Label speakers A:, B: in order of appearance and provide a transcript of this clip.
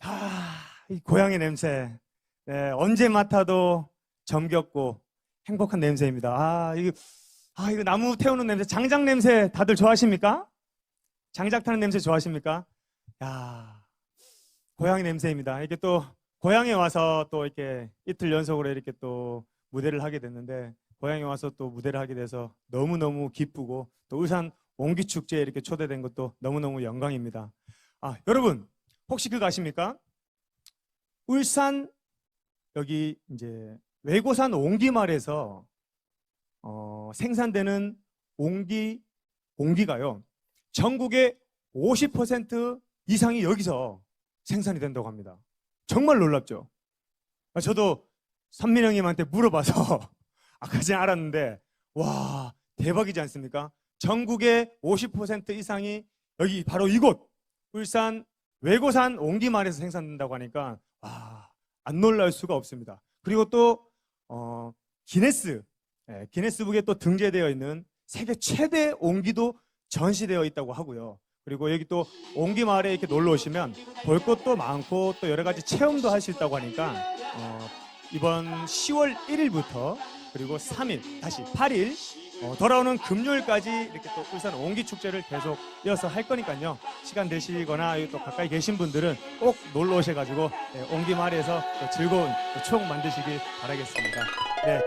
A: 아, 이 고향의 냄새. 네, 언제 맡아도 정겹고 행복한 냄새입니다. 아, 이거, 아, 이거 나무 태우는 냄새, 장작 냄새 다들 좋아하십니까? 장작 타는 냄새 좋아하십니까? 야, 고향의 냄새입니다. 이게 또 고향에 와서 또 이렇게 이틀 연속으로 이렇게 또 무대를 하게 됐는데 고향에 와서 또 무대를 하게 돼서 너무너무 기쁘고 또 울산 옹기 축제에 이렇게 초대된 것도 너무너무 영광입니다. 아, 여러분 혹시 그거 아십니까? 울산 여기 이제 외고산 옹기말에서 어, 생산되는 옹기 옹기가요 전국의 50% 이상이 여기서 생산이 된다고 합니다. 정말 놀랍죠? 아, 저도 선민 형님한테 물어봐서 아까 전에 알았는데 와 대박이지 않습니까? 전국의 50% 이상이 여기 바로 이곳 울산 외고산 옹기말에서 생산된다고 하니까 와, 안 놀랄 수가 없습니다. 그리고 또 어, 기네스 예, 기네스북에 또 등재되어 있는 세계 최대 옹기도 전시되어 있다고 하고요. 그리고 여기 또 옹기 마을에 이렇게 놀러 오시면 볼 것도 많고 또 여러 가지 체험도 할 수 있다고 하니까 어, 이번 10월 1일부터 그리고 3일 다시 8일 어, 돌아오는 금요일까지 이렇게 또 울산 옹기 축제를 계속 이어서 할 거니까요. 시간 되시거나 또 가까이 계신 분들은 꼭 놀러 오셔가지고 예, 옹기 마을에서 또 즐거운 또 추억 만드시길 바라겠습니다. 네.